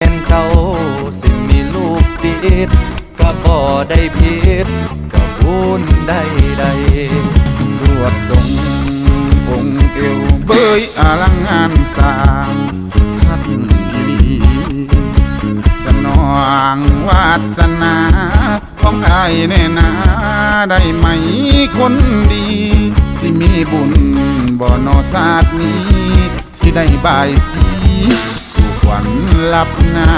เป็นเจ้าสิมีลูกติดก็บ่ได้ผิดก็บุญได้ใดสวดทรงองค์เอวเบยอลังงานสร้างพัดอีลีสนองวาสนาของอายแน่นาได้ไหมคนดี สิมีบุญบ่นอศาสนี้ สิได้บายสี ลับหนา